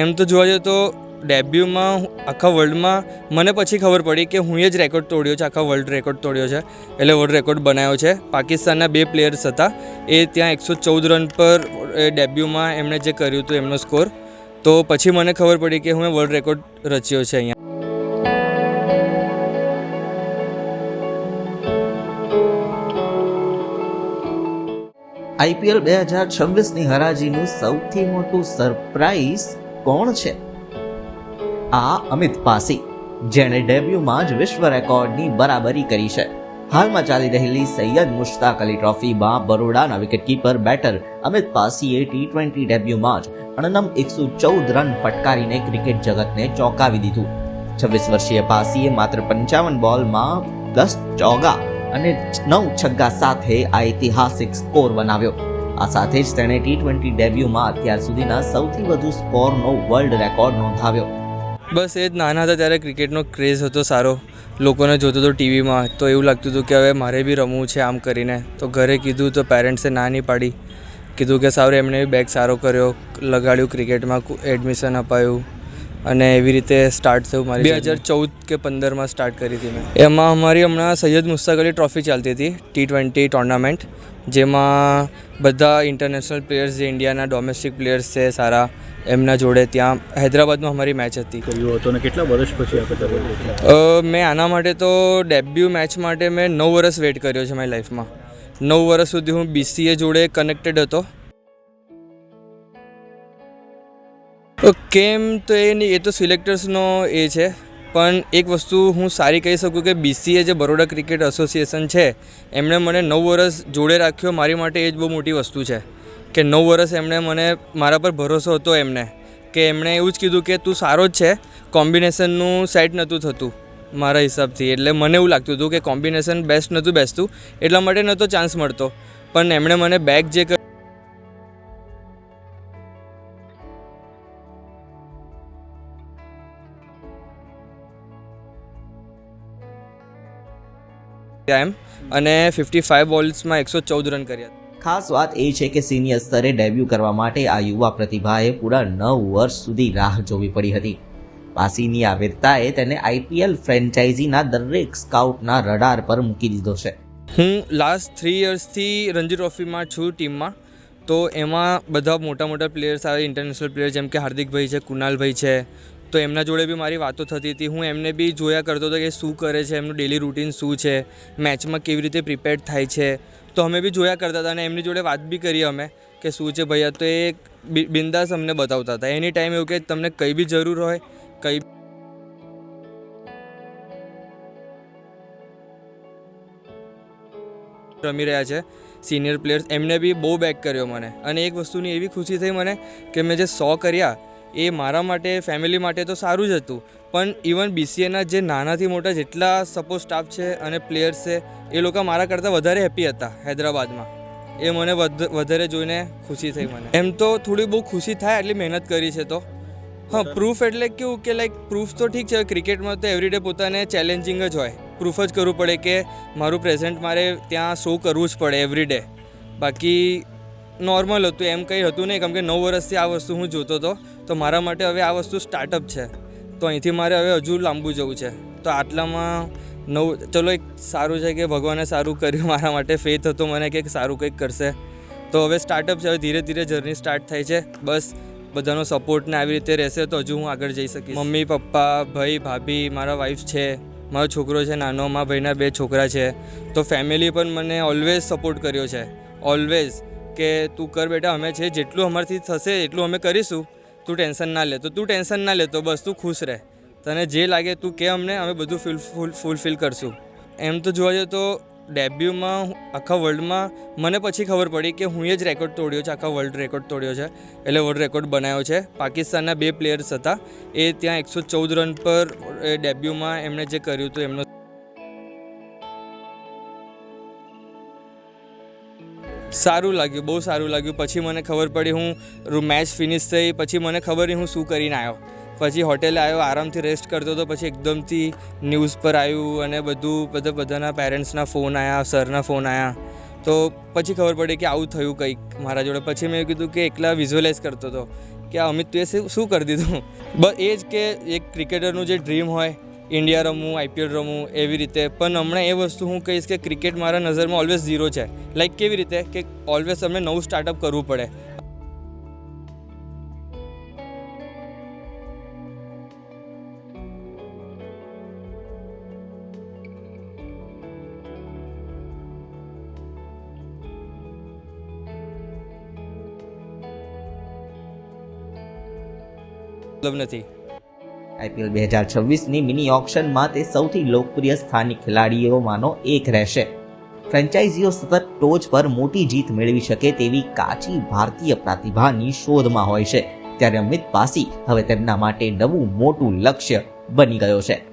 એમ તો જોવા જઈએ તો ડેબ્યુમાં આખા વર્લ્ડમાં મને પછી ખબર પડી કે હું જ રેકોર્ડ તોડ્યો છે, આખા વર્લ્ડ રેકોર્ડ તોડ્યો છે. એટલે વર્લ્ડ રેકોર્ડ બનાવ્યો છે. પાકિસ્તાનના બે પ્લેયર્સ હતા. એ ત્યાં એકસો ચૌદ રન પર એ ડેબ્યુમાં એમણે જે કર્યું હતું એમનો સ્કોર તો પછી મને ખબર પડી કે હું વર્લ્ડ રેકોર્ડ રચ્યો છે અહીંયા. આઈપીએલ બે હજાર છવ્વીસની હરાજીનું સૌથી મોટું સરપ્રાઈઝ કોણ છે? આ અમિત પાસી, જેણે ડેબ્યુમાં જ વિશ્વ રેકોર્ડની બરાબરી કરી છે. હાલમાં ચાલી રહેલી સૈયદ મુશ્તાક અલી ટ્રોફીમાં બરોડાના વિકેટકીપર બેટર અમિત પાસીએ ટી ટ્વેન્ટી ડેબ્યુમાં જ અણનમ એકસો ચૌદ રન ફટકારીને ક્રિકેટ જગતને ચોંકાવી દીધું. છવ્વીસ વર્ષીય પાસીએ માત્ર પંચાવન બોલમાં દસ ચોગા અને નવ છગ્ગા સાથે આ ઐતિહાસિક સ્કોર બનાવ્યો. આ સાથે જ તેણે ટી ટ્વેન્ટી ડેબ્યુમાં અત્યાર સુધીના સૌથી વધુ સ્કોરનો વર્લ્ડ રેકોર્ડ નોંધાવ્યો. બસ એ જ નાના હતા ત્યારે ક્રિકેટનો ક્રેઝ હતો સારો. લોકોને જોતો હતો ટીવીમાં તો એવું લાગતું હતું કે હવે મારે બી રમવું છે આમ કરીને. તો ઘરે કીધું તો પેરેન્ટ્સે ના નહીં પાડી. કીધું કે સારું એમણે બી બેગ સારો કર્યો લગાડ્યું ક્રિકેટમાં એડમિશન અપાયું અને એવી રીતે સ્ટાર્ટ થયું મારી બે હજાર ચૌદ કે પંદરમાં સ્ટાર્ટ કરી હતી મેં. એમાં અમારી હમણાં સૈયદ મુસ્તાક અલી ટ્રોફી ચાલતી હતી ટી ટ્વેન્ટી ટુર્નામેન્ટ જેમાં બધા ઇન્ટરનેશનલ પ્લેયર્સ જે ઇન્ડિયાના ડોમેસ્ટિક પ્લેયર્સ છે સારા એમના જોડે ત્યાં હૈદરાબાદમાં અમારી મેચ હતી. કર્યું હતું અને કેટલા વર્ષ પછી મેં આના માટે તો ડેબ્યુ મેચ માટે મેં નવ વર્ષ વેઇટ કર્યો છે મારી લાઈફમાં નવ વર્ષ સુધી હું બીસીએ જોડે કનેક્ટેડ હતો. કેમ તો એ નહીં એ તો સિલેક્ટર્સનો એ છે. પણ એક વસ્તુ હું સારી કહી શકું કે બીસીએ જે બરોડા ક્રિકેટ એસોસિએશન છે, એમણે મને નવ વર્ષ જોડે રાખ્યો. મારી માટે એ જ બહુ મોટી વસ્તુ છે કે નવ વર્ષ એમણે મને મારા પર ભરોસો હતો એમને, કે એમણે એવું જ કીધું કે તું સારો જ છે, કોમ્બિનેશનનું સેટ નહોતું થતું મારા હિસાબથી. એટલે મને એવું લાગતું હતું કે કોમ્બિનેશન બેસ્ટ નહોતું બેસતું, એટલા માટે નહોતો ચાન્સ મળતો. પણ એમણે મને બેક જે એમ. અને ફિફ્ટી ફાઇવ બોલ્સમાં એકસો ચૌદ રન કર્યા. ખાસ વાત એ છે કે સિનિયર સ્તરે ડેબ્યુ કરવા માટે આ યુવા પ્રતિભાએ પૂરા નવ વર્ષ સુધી રાહ જોવી પડી હતી. પાસીની આ વીરતાએ તેને આઈપીએલ ફ્રેન્ચાઇઝીના દરેક સ્કાઉટના રડાર પર મૂકી દીધો છે. હું લાસ્ટ થ્રી યર્સથી રણજી ટ્રોફીમાં છું ટીમમાં તો એમાં બધા મોટા મોટા પ્લેયર્સ આવે ઇન્ટરનેશનલ પ્લેયર જેમ કે હાર્દિકભાઈ છે કુનાલભાઈ છે તો એમના જોડે બી મારી વાતો થતી હતી. હું એમને બી જોયા કરતો હતો કે શું કરે છે, એમનું ડેલી રૂટીન શું છે મેચમાં કેવી રીતે પ્રિપેર થાય છે. તો અમે બી જોયા કરતા હતા અને એમની જોડે વાત બી કરી અમે કે શું છે ભૈયા. તો એ બિંદાસ અમને બતાવતા હતા. એની ટાઈમ એવું કે તમને કંઈ બી જરૂર હોય, કંઈ રમી રહ્યા છે સિનિયર પ્લેયર્સ એમને બી બહુ બેક કર્યો મને. અને એક વસ્તુની એવી ખુશી થઈ મને કે મેં જે સો કર્યા એ મારા માટે ફેમિલી માટે તો સારું જ હતું. પણ ઇવન બીસીએના જે નાનાથી મોટા જેટલા સપોઝ સ્ટાફ છે અને પ્લેયર્સ છે, એ લોકો મારા કરતાં વધારે હેપી હતા હૈદરાબાદમાં. એ મને વધ- વધારે જોઈને ખુશી થઈ મને. એમ તો થોડી બહુ ખુશી થાય એટલી મહેનત કરી છે તો. હા પ્રૂફ એટલે કેવું કે લાઈક પ્રૂફ તો ઠીક છે ક્રિકેટમાં તો એવરીડે પોતાને ચેલેન્જિંગ જ હોય. પ્રૂફ જ કરવું પડે કે મારું પ્રેઝન્ટ મારે ત્યાં શો કરવું જ પડે એવરીડે બાકી નોર્મલ હતું, એમ કંઈ હતું નહીં, કેમ કે નવ વર્ષથી આ વસ્તુ હું જોતો હતો. તો મારા માટે હવે આ વસ્તુ સ્ટાર્ટઅપ છે. તો અહીંથી મારે હવે હજુ લાંબુ જવું છે. તો આટલામાં નવ, ચલો એક સારું છે કે ભગવાને સારું કર્યું, મારા માટે ફેથ હતો, મને કે સારું કંઈક કરશે. તો હવે સ્ટાર્ટઅપ છે, હવે ધીરે ધીરે જર્ની સ્ટાર્ટ થાય છે. બસ, બધાનો સપોર્ટ ને આવી રીતે રહેશે તો હજુ હું આગળ જઈ શકીશ. મમ્મી, પપ્પા, ભાઈ, ભાભી, મારા વાઈફ છે, મારો છોકરો છે, નાનો મારા ભાઈના બે છોકરા છે. તો ફેમિલી પણ મને ઓલવેઝ સપોર્ટ કર્યો છે. ઓલવેઝ કે તું કર બેટા, અમે છે, જેટલું અમારથી થશે, એટલું અમે કરીશું. તું ટેન્શન ના લે, તો ટેન્શન ના લેતો બસ તું ખુશ રહે. તને જે લાગે તું કે અમને, અમે બધું ફિલ, ફૂલ, ફૂલફિલ કરશું. એમ તો જોવા જઈએ તો ડેબ્યુમાં આખા વર્લ્ડમાં, મને પછી ખબર પડી કે હું જ રેકોર્ડ તોડ્યો છે, આખા વર્લ્ડ રેકોર્ડ તોડ્યો છે. એટલે વર્લ્ડ રેકોર્ડ બનાવ્યો છે. પાકિસ્તાનના બે પ્લેયર્સ હતા. એ ત્યાં એકસો ચૌદ રન પર, એ ડેબ્યુમાં એમણે જે કર્યું હતું, એમનો સારું લાગ્યું, બહુ સારું લાગ્યું. પછી મને ખબર પડી હું મેચ ફિનિશ થઈ, પછી મને ખબર નહીં હું શું કરીને આવ્યો. પછી હોટેલે આવ્યો, આરામથી રેસ્ટ કરતો હતો પછી એકદમથી ન્યૂઝ પર આવ્યું અને બધું, બધા બધાના પેરેન્ટ્સના ફોન આવ્યા સરના ફોન આવ્યા તો પછી ખબર પડી કે આવું થયું કંઈક મારા જોડે. પછી મેં કીધું કે એકલા વિઝ્યુઅલાઇઝ કરતો હતો કે અમિત તુએ શું શું કરી દીધું? બસ એ જ કે એક ક્રિકેટરનું જે ડ્રીમ હોય ઇન્ડિયા રમવું આઈપીએલ રમવું એવી રીતે. પણ હમણાં એ વસ્તુ હું કહીશ કે ક્રિકેટ મારા નજરમાં ઓલવેઝ ઝીરો છે. લાઈક કેવી રીતે? કે ઓલવેઝ અમને નવું સ્ટાર્ટઅપ કરવું પડે. મતલબ નથી. આઈપીએલ બે હજાર છવ્વીસની મિની ઓક્શનમાં તે સૌથી લોકપ્રિય સ્થાનિક ખેલાડીઓમાંનો એક રહેશે. ફ્રેન્ચાઇઝીઓ સતત ટોચ પર મોટી જીત મેળવી શકે તેવી કાચી ભારતીય પ્રતિભાની શોધમાં હોય છે. ત્યારે અમિત પાસી હવે તેમના માટે નવું મોટું લક્ષ્ય બની ગયો છે.